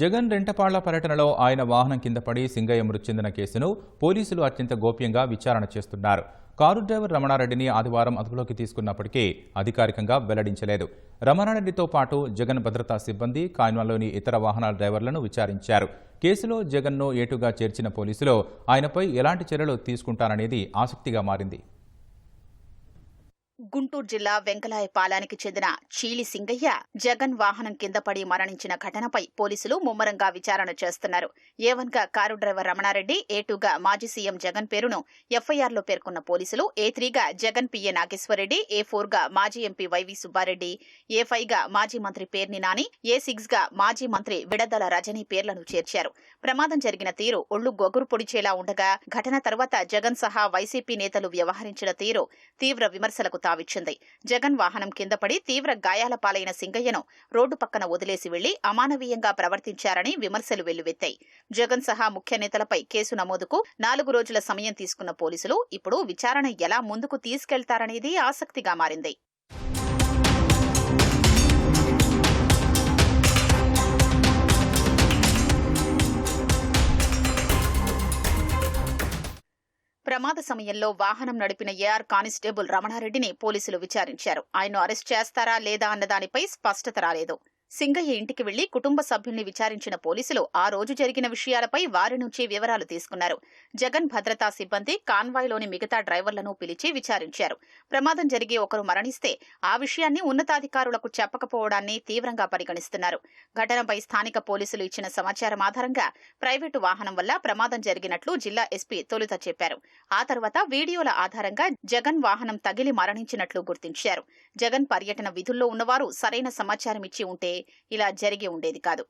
జగన్ రెంటపాళ్ళ పర్యటనలో ఆయన వాహనం కింద పడి సింగయ్య మృతి చెందిన కేసును పోలీసులు అత్యంత గోప్యంగా విచారణ చేస్తున్నారు. కారు డ్రైవర్ రమణారెడ్డిని ఆదివారం అదుపులోకి తీసుకున్నప్పటికీ అధికారికంగా వెల్లడించలేదు. రమణారెడ్డితో పాటు జగన్ భద్రతా సిబ్బంది కాన్వాలోని ఇతర వాహనాల డ్రైవర్లను విచారించారు. కేసులో జగన్ను ఏటుగా చేర్చిన పోలీసులు ఆయనపై ఎలాంటి చర్యలు తీసుకుంటారనేది ఆసక్తిగా మారింది. గుంటూరు జిల్లా వెంకలాయపాలానికి చెందిన చీలి సింగయ్య జగన్ వాహనం కింద పడి మరణించిన ఘటనపై పోలీసులు ముమ్మరంగా విచారణ చేస్తున్నారు. ఏవన్గా కారు డ్రైవర్ రమణారెడ్డి ఏ టూగా మాజీ సీఎం జగన్ పేరును ఎఫ్ఐఆర్లో పేర్కొన్న పోలీసులు ఏ త్రీగా జగన్ పిఏ నాగేశ్వరరెడ్డి ఏ ఫోర్గా మాజీ ఎంపీ వైవి సుబ్బారెడ్డి ఏ ఫైవ్గా మాజీ మంత్రి పేర్ని నాని ఏ సిక్స్గా మాజీ మంత్రి విడదల రజనీ పేర్లను చేర్చారు. ప్రమాదం జరిగిన తీరు ఒళ్ళు గొగురు పొడిచేలా ఉండగా ఘటన తర్వాత జగన్ సహా వైసీపీ నేతలు వ్యవహరించిన తీరు తీవ్ర విమర్శలకు తావిచ్చింది జగన్ వాహనం కింద పడి తీవ్ర గాయాల పాలైన సింగయ్యను రోడ్డు పక్కన వదిలేసి వెళ్ళి అమానవీయంగా ప్రవర్తించారని విమర్శలు వెల్లువెత్తాయి. జగన్ సహా ముఖ్య నేతలపై కేసు నమోదుకు నాలుగు రోజుల సమయం తీసుకున్న పోలీసులు ఇప్పుడు విచారణ ఎలా ముందుకు తీసుకెళ్తారనేది ఆసక్తిగా మారింది. ప్రమాద సమయంలో వాహనం నడిపిన ఏఆర్ కానిస్టేబుల్ రమణారెడ్డిని పోలీసులు విచారించారు. ఆయన్ను అరెస్ట్ చేస్తారా లేదా అన్న దానిపై స్పష్టత రాలేదు. సింగయ్య ఇంటికి వెళ్ళి కుటుంబ సభ్యుల్ని విచారించిన పోలీసులు ఆ రోజు జరిగిన విషయాలపై వారి నుంచి వివరాలు తీసుకున్నారు. జగన్ భద్రతా సిబ్బంది కాన్వాయ్లోని మిగతా డ్రైవర్లను పిలిచి విచారించారు. ప్రమాదం జరిగి ఒకరు మరణిస్తే ఆ విషయాన్ని ఉన్నతాధికారులకు చెప్పకపోవడాన్ని తీవ్రంగా పరిగణిస్తున్నారు. ఘటనపై స్థానిక పోలీసులు ఇచ్చిన సమాచారం ఆధారంగా ప్రైవేటు వాహనం వల్ల ప్రమాదం జరిగినట్లు జిల్లా ఎస్పీ తొలుత చెప్పారు. ఆ తర్వాత వీడియోల ఆధారంగా జగన్ వాహనం తగిలి మరణించినట్లు గుర్తించారు. జగన్ పర్యటన విధుల్లో ఉన్నవారు సరైన సమాచారం ఇచ్చి ఉంటే ఇలా జరిగి ఉండేది కాదు.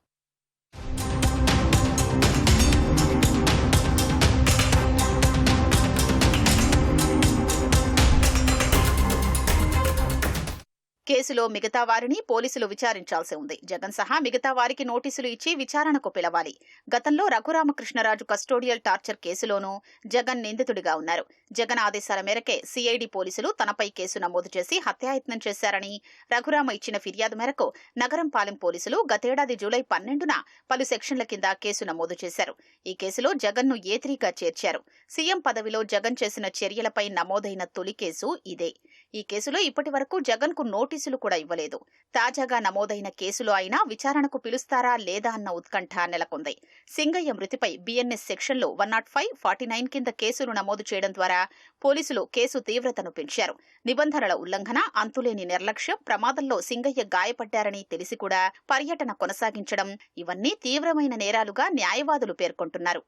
కేసులో మిగతా వారిని పోలీసులు విచారించాల్సి ఉంది. జగన్ సహా మిగతా వారికి నోటీసులు ఇచ్చి విచారణకు పిలవాలి. గతంలో రఘురామకృష్ణరాజు కస్టోడియల్ టార్చర్ కేసులోనూ జగన్ నిందితుడిగా ఉన్నారు. జగన్ ఆదేశాల మేరకే సిఐడి పోలీసులు తనపై కేసు నమోదు చేసి హత్యాయత్నం చేశారని రఘురామ ఇచ్చిన ఫిర్యాదు మేరకు నగరంపాలెం పోలీసులు గతేడాది జూలై పన్నెండున పలు సెక్షన్ల కింద కేసు నమోదు చేశారు. ఈ కేసులో జగన్ను ఏత్రీగా చేర్చారు. సీఎం పదవిలో జగన్ చేసిన చర్యలపై నమోదైన తొలి కేసు ఇదే. ఈ కేసులో ఇప్పటి వరకు జగన్కు నోటీసులు కూడా ఇవ్వలేదు. తాజాగా నమోదైన కేసులో అయినా విచారణకు పిలుస్తారా లేదా అన్న ఉత్కంఠ నెలకొంది. సింగయ్య మృతిపై బిఎన్ఎస్ సెక్షన్లో one naught five forty nine కింద కేసులు నమోదు చేయడం ద్వారా పోలీసులు కేసు తీవ్రతను పెంచారు. నిబంధనల ఉల్లంఘన అంతులేని నిర్లక్ష్యం ప్రమాదంలో సింగయ్య గాయపడ్డారని తెలిసి కూడా పర్యటన కొనసాగించడం ఇవన్నీ తీవ్రమైన నేరాలుగా న్యాయవాదులు పేర్కొంటున్నారు.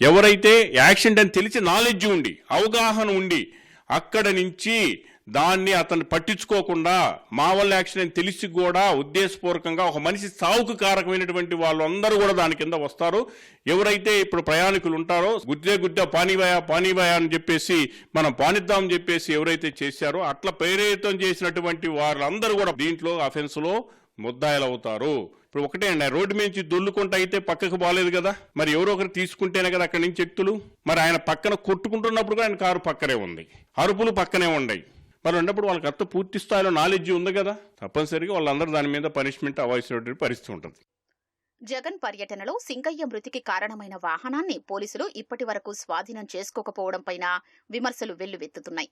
ఎవరైతే యాక్సిడెంట్ అని తెలిసి నాలెడ్జ్ ఉండి అవగాహన ఉండి అక్కడ నుంచి దాన్ని అతను పట్టించుకోకుండా మా వల్ల యాక్సిడెంట్ తెలిసి కూడా ఉద్దేశపూర్వకంగా ఒక మనిషి సావుకు కారకమైనటువంటి వాళ్ళందరూ కూడా దాని కింద వస్తారు. ఎవరైతే ఇప్పుడు ప్రయాణికులు ఉంటారో గుద్దే గుద్ద పానీవాయ పానీవాయ అని చెప్పేసి మనం పానిద్దాం చెప్పేసి ఎవరైతే చేశారో అట్లా ప్రేరేపితం చేసినటువంటి వాళ్ళందరూ కూడా దీంట్లో అఫెన్స్లో ముద్దాయిలు అవుతారు ఇప్పుడు ఒకటే అండి రోడ్డు నుంచి దొల్లుకుంటూ అయితే పక్కకు బాలేదు కదా? మరి ఎవరో ఒకరు తీసుకుంటేనే కదా అక్కడి నుంచి వ్యక్తులు మరి ఆయన పక్కన కొట్టుకుంటున్నప్పుడు కూడా ఆయన కారు పక్కనే ఉంది. అరుపులు పక్కనే ఉన్నాయి. మరి ఉన్నప్పుడు వాళ్ళకి అర్థం పూర్తి స్థాయిలో నాలెడ్జ్ ఉంది కదా? తప్పనిసరిగా వాళ్ళందరూ దాని మీద పనిష్మెంట్ అవ్వాల్సిన పరిస్థితి ఉంటుంది. జగన్ పర్యటనలో సింగయ్య మృతికి కారణమైన వాహనాన్ని పోలీసులు ఇప్పటి వరకు స్వాధీనం చేసుకోకపోవడంపైన విమర్శలు వెల్లువెత్తుతున్నాయి.